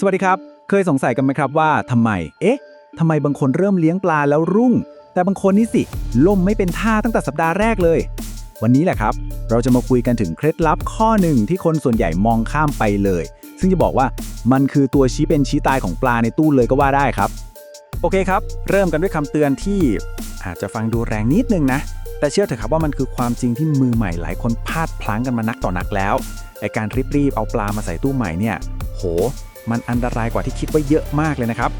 สวัสดีครับ เคยสงสัยกันไหมครับว่าทำไม เอ๊ะทำไมบางคนเริ่มเลี้ยงปลาแล้วรุ่ง แต่บางคนนี่สิ ล่มไม่เป็นท่าตั้งแต่สัปดาห์แรกเลย วันนี้แหละครับ เราจะมาคุยกันถึงเคล็ดลับข้อหนึ่งที่คนส่วนใหญ่มองข้ามไปเลย ซึ่งจะบอกว่ามันคือตัวชี้เป็นชี้ตายของปลาในตู้เลยก็ว่าได้ครับ โอเคครับ เริ่มกันด้วยคำเตือนที่ อาจจะฟังดูแรงนิดนึงนะ แต่เชื่อเถอะครับว่ามันคือความจริงที่มือใหม่หลายคนพลาดพลั้งกันมานักต่อนักแล้วไอการรีบๆเอาปลามาใส่ตู้ใหม่เนี่ย โห มันอันตรายกว่าที่คิดไว้เยอะมากเลยนะครับ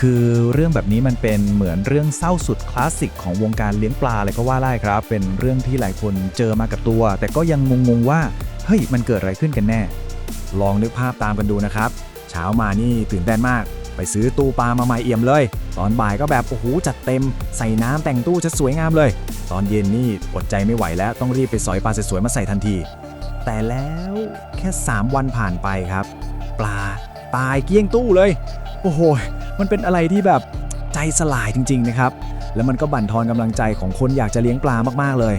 คือเรื่องแบบนี้มันเป็นเหมือนเรื่องเศร้าสุดคลาสสิกของวงการเลี้ยงปลาเลยก็ว่าได้ครับ เป็นเรื่องที่หลายคนเจอมากับตัว แต่ก็ยังงงๆว่าเฮ้ยมันเกิดอะไรขึ้นกันแน่ ลองนึกภาพตามกันดูนะครับ เช้ามานี่ตื่นเต้นมาก ไปซื้อตู้ปลามาใหม่เอี่ยมเลย ตอนบ่ายก็แบบโอ้โหจัดเต็ม ใส่น้ำแต่งตู้จะสวยงามเลย ตอนเย็นนี่อดใจไม่ไหวแล้วต้องรีบไปสอยปลาสวยๆมาใส่ทันที แต่แล้วแค่ 3 วันผ่านไปครับ ปลา ตายเกี้ยงตู้เลย โอ้โห มันเป็นอะไรที่แบบใจสลายจริง ๆ นะครับ แล้วมันก็บั่นทอนกำลังใจของคนอยากจะเลี้ยงปลามากๆเลย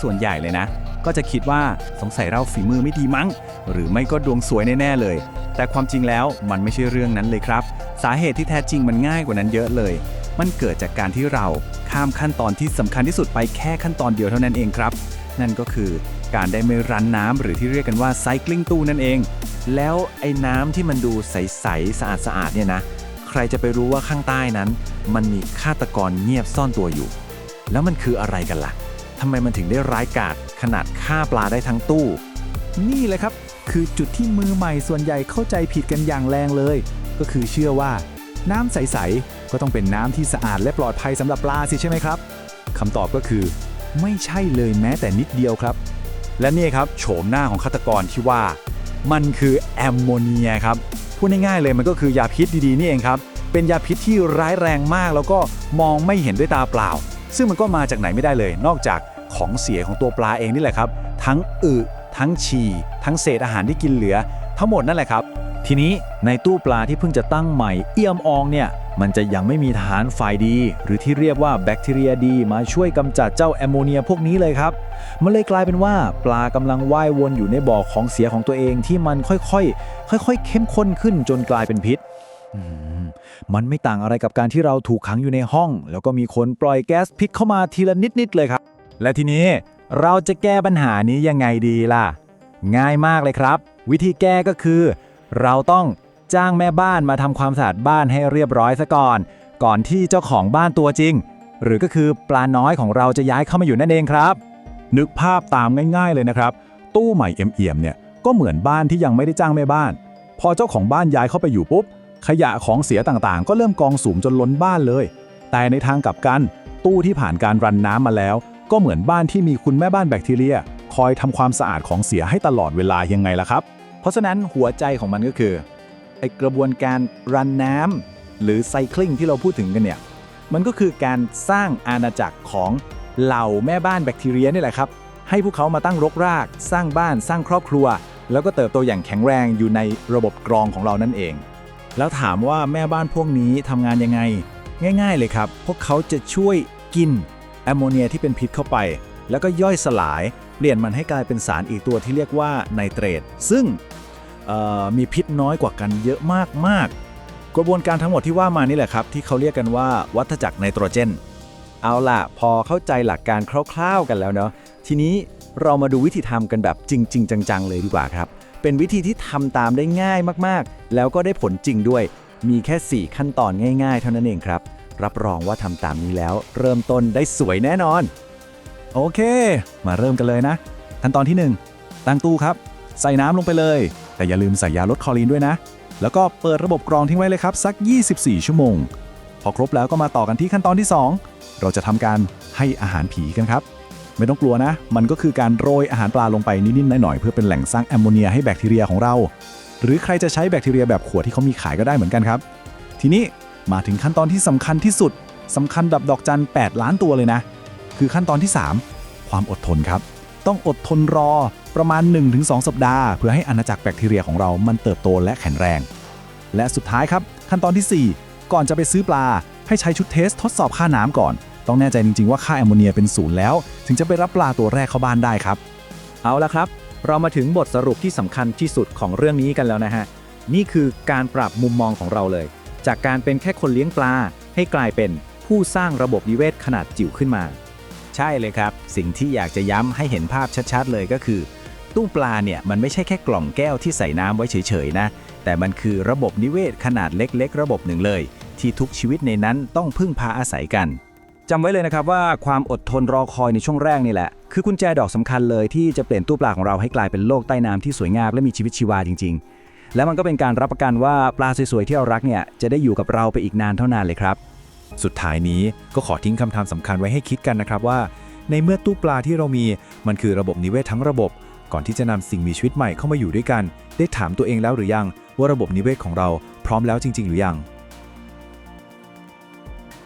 ส่วนใหญ่เลยนะ ก็จะคิดว่าสงสัยเราฝีมือไม่ดีมั้ง หรือไม่ก็ดวงสวยแน่ๆเลย แต่ความจริงแล้วมันไม่ใช่เรื่องนั้นเลยครับ สาเหตุที่แท้จริงมันง่ายกว่านั้นเยอะเลย มันเกิดจากการที่เราข้ามขั้นตอนที่สำคัญที่สุดไปแค่ขั้นตอนเดียวเท่านั้นเองครับ นั่นก็คือการได้ไม่รันน้ำหรือที่เรียกกันว่าไซคลิงตู้นั่นเอง แล้วไอ้น้ำที่มันดูใสๆสะอาดๆเนี่ยนะ ใครจะไปรู้ว่าข้างใต้นั้น มันมีฆาตกรเงียบซ่อนตัวอยู่ แล้วมันคืออะไรกันล่ะทำไมมันถึงได้ร้ายกาจขนาดฆ่าปลาได้ทั้งตู้ นี่แหละครับ คือจุดที่มือใหม่ส่วนใหญ่เข้าใจผิดกันอย่างแรงเลย ก็คือเชื่อว่า น้ำใสๆก็ต้องเป็นน้ำที่สะอาดและปลอดภัยสำหรับปลาสิใช่ไหมครับคำตอบก็คือ ไม่ใช่เลยแม้แต่นิดเดียวครับ และนี่ครับโฉมหน้าของฆาตกรที่ว่า มันคือแอมโมเนียครับพูดง่ายๆเลยมันก็คือยาพิษดีๆนี่เองครับเป็นยาพิษที่ร้ายแรงมากแล้วก็มองไม่เห็นด้วยตาเปล่า ซึ่งมันก็มาจากไหนไม่ได้เลย นอกจากของเสียของตัวปลาเองนี่แหละครับ ทั้งอึทั้งฉี่ทั้งเศษอาหารที่กินเหลือ ทั้งหมดนั่นแหละครับ ทีนี้ในตู้ปลาที่เพิ่งจะตั้งใหม่เอี่ยมอองเนี่ย มันจะยังไม่มีทหารฝ่ายดี หรือที่เรียกว่าแบคทีเรียดี มาช่วยกำจัดเจ้าแอมโมเนียพวกนี้เลยครับ มันเลยกลายเป็นว่าปลากำลังว่ายวนอยู่ในบ่อของเสียของตัวเองที่มันค่อยๆ ค่อย ๆ เข้มข้นขึ้นจนกลายเป็นพิษมันไม่ต่างอะไรกับการที่เราถูกขังอยู่ในห้อง แล้วก็มีคนปล่อยแก๊สพิษเข้ามาทีละนิดๆเลยครับ และทีนี้เราจะแก้ปัญหานี้ยังไงดีล่ะ ง่ายมากเลยครับ วิธีแก้ก็คือ เราต้อง จ้างแม่บ้านมาทำความสะอาดบ้านให้เรียบร้อยซะก่อน ก่อนที่เจ้าของบ้านตัวจริง หรือก็คือปลาน้อยของเราจะย้ายเข้ามาอยู่นั่นเองครับ นึกภาพตามง่ายๆเลยนะครับ ตู้ใหม่เอี่ยมๆเนี่ยก็เหมือนบ้านที่ยังไม่ได้จ้างแม่บ้าน พอเจ้าของบ้านย้ายเข้าไปอยู่ปุ๊บ ขยะของเสียต่างๆ ก็เริ่มกองสูงจนล้นบ้านเลย แต่ในทางกลับกัน ตู้ที่ผ่านการรันน้ำมาแล้ว ก็เหมือนบ้านที่มีคุณแม่บ้านแบคทีเรีย คอยทำความสะอาดของเสียให้ตลอดเวลายังไงล่ะครับ เพราะฉะนั้นหัวใจของมันก็คือ ไอกระบวนการรันน้ำหรือไซคลิงที่เราพูดถึงกันเนี่ย มันก็คือการสร้างอาณาจักรของเหล่าแม่บ้านแบคทีเรียนี่แหละครับ ให้พวกเขามาตั้งรกราก สร้างบ้านสร้างครอบครัว แล้วก็เติบโตอย่างแข็งแรงอยู่ในระบบกรองของเรานั่นเอง แล้วถามว่าแม่บ้านพวกนี้ทำงานยังไง ง่าย ๆ เลยครับ พวกเขาจะช่วยกินแอมโมเนียที่เป็นพิษเข้าไป แล้วก็ย่อยสลาย เปลี่ยนมันให้กลายเป็นสารอีกตัวที่เรียกว่าไนเตรตซึ่ง มีพิษน้อยกว่ากันเยอะมากๆ กระบวนการทั้งหมดที่ว่ามานี่แหละครับ ที่เขาเรียกกันว่าวัฏจักรไนโตรเจน เอาล่ะ พอเข้าใจหลักการคร่าวๆกันแล้วเนาะทีนี้เรามาดูวิธีทำกันแบบจริง ๆ จัง ๆ เลยดีกว่าครับ เป็นวิธีที่ทำตามได้ง่ายมากๆ แล้วก็ได้ผลจริงด้วย มีแค่ 4 ขั้นตอนง่าย ๆ เท่านั้นเองครับ รับรองว่าทำตามนี้แล้ว เริ่มต้นได้สวยแน่นอน โอเค มาเริ่มกันเลยนะ ขั้นตอนที่ 1 ตั้งตู้ครับ ใส่น้ำลงไปเลย แต่อย่าลืมใส่ยาลดคอรีนด้วยนะ แล้วก็เปิดระบบกรองทิ้งไว้เลยครับ สัก 24 ชั่วโมง พอครบแล้วก็มาต่อกันที่ขั้นตอนที่ 2 เราจะทำการให้อาหารผีกันครับ ไม่ต้องกลัวนะ มันก็คือการโรยอาหารปลาลงไปนิดๆหน่อยๆเพื่อเป็นแหล่งสร้างแอมโมเนียให้แบคทีเรียของเรา หรือใครจะใช้แบคทีเรียแบบขวดที่เขามีขายก็ได้เหมือนกันครับ ทีนี้มาถึงขั้นตอนที่สำคัญที่สุดสำคัญแบบดอกจัน 8 ล้านตัวเลยนะ คือขั้นตอนที่ 3 ความอดทนครับ ต้องอดทนรอประมาณ 1-2 สัปดาห์ เพื่อให้อาณาจักรแบคทีเรียของเรามันเติบโตและแข็งแรง และสุดท้ายครับ ขั้นตอนทีสี่4 ก่อนจะไปซื้อปลา ให้ใช้ชุดเทสทดสอบค่าน้ำก่อน ต้องแน่ใจจริง ๆ ว่าค่าแอมโมเนียเป็นศูนย์แล้ว ถึงจะไปรับปลาตัวแรกเข้าบ้านได้ครับ เอาละครับ เรามาถึงบทสรุปที่สำคัญที่สุดของเรื่องนี้กันแล้วนะฮะนี่คือการปรับมุมมองของเราเลย จากการเป็นแค่คนเลี้ยงปลา ให้กลายเป็นผู้สร้างระบบนิเวศขนาดจิ๋วขึ้นมา ใช่เลยครับ สิ่งที่อยากจะย้ำให้เห็นภาพชัดๆ เลยก็คือ ตู้ปลาเนี่ยมันไม่ใช่แค่กล่องแก้วที่ใส่น้ำไว้เฉยๆนะ แต่มันคือระบบนิเวศขนาดเล็กๆ ระบบหนึ่งเลย ที่ทุกชีวิตในนั้นต้องพึ่งพาอาศัยกันจำไว้เลยนะครับว่าความอดทนรอคอยในช่วงแรกนี่แหละ คือกุญแจดอกสำคัญเลยที่จะเปลี่ยนตู้ปลาของเราให้กลายเป็นโลกใต้น้ำที่สวยงามและมีชีวิตชีวาจริง ๆ และมันก็เป็นการรับประกันว่าปลาสวยๆที่เรารักเนี่ยจะได้อยู่กับเราไปอีกนานเท่านานเลยครับ สุดท้ายนี้ก็ขอทิ้งคำถามสำคัญไว้ให้คิดกันนะครับว่า ในเมื่อตู้ปลาที่เรามี มันคือระบบนิเวศทั้งระบบ ก่อนที่จะนำสิ่งมีชีวิตใหม่เข้ามาอยู่ด้วยกัน ได้ถามตัวเองแล้วหรือยัง ว่าระบบนิเวศของเราพร้อมแล้วจริง ๆ หรือยัง